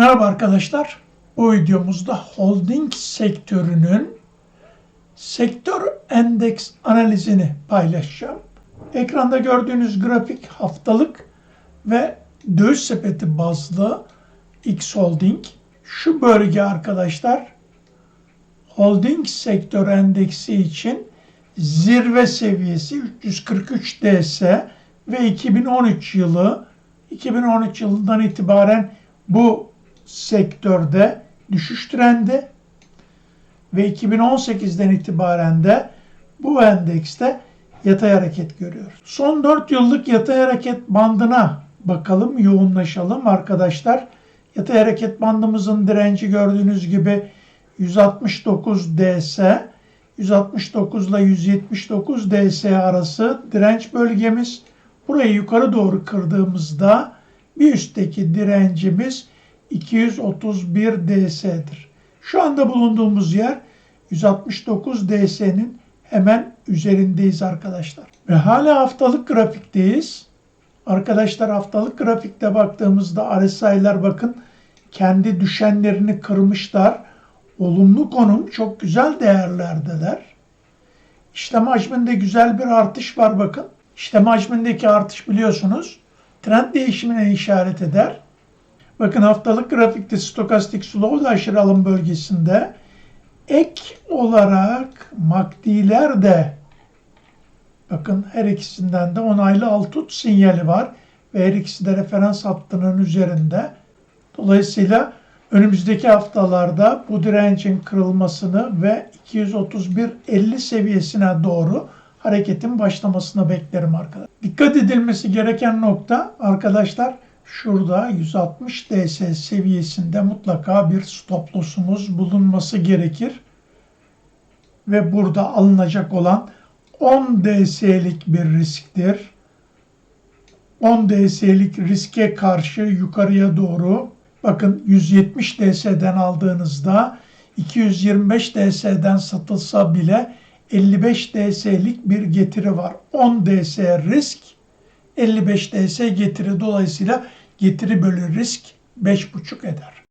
Merhaba arkadaşlar. Bu videomuzda holding sektörünün sektör endeks analizini paylaşacağım. Ekranda gördüğünüz grafik haftalık ve döviz sepeti bazlı X Holding. Şu bölge arkadaşlar holding sektör endeksi için zirve seviyesi 343 DS ve 2013 yılı 2013 yılından itibaren bu sektörde düşüş trendi ve 2018'den itibaren de bu endekste yatay hareket görüyor. Son 4 yıllık yatay hareket bandına bakalım, yoğunlaşalım arkadaşlar. Yatay hareket bandımızın direnci gördüğünüz gibi 169 DS, 169 ile 179 DS arası direnç bölgemiz. Burayı yukarı doğru kırdığımızda bir üstteki direncimiz 231 DS'dir. Şu anda bulunduğumuz yer 169 DS'nin hemen üzerindeyiz arkadaşlar. Ve hala haftalık grafikteyiz. Arkadaşlar haftalık grafikte baktığımızda RSI'ler bakın kendi düşenlerini kırmışlar. Olumlu konum çok güzel değerlerdeler. İşlem hacminde güzel bir artış var bakın. İşlem hacmindeki artış biliyorsunuz trend değişimine işaret eder. Bakın haftalık grafikte stokastik slow da aşırı alım bölgesinde. Ek olarak MACD'ler de bakın her ikisinden de onaylı alt tut sinyali var ve her ikisi de referans hattının üzerinde. Dolayısıyla önümüzdeki haftalarda bu direncin kırılmasını ve 231.50 seviyesine doğru hareketin başlamasını beklerim arkadaşlar. Dikkat edilmesi gereken nokta arkadaşlar şurada 160 DS seviyesinde mutlaka bir stop loss'umuz bulunması gerekir. Ve burada alınacak olan 10 DS'lik bir risktir. 10 DS'lik riske karşı yukarıya doğru bakın 170 DS'den aldığınızda 225 DS'den satılsa bile 55 DS'lik bir getiri var. 10 DS risk, 55 DS getiri dolayısıyla getiri bölü risk 5,5 eder.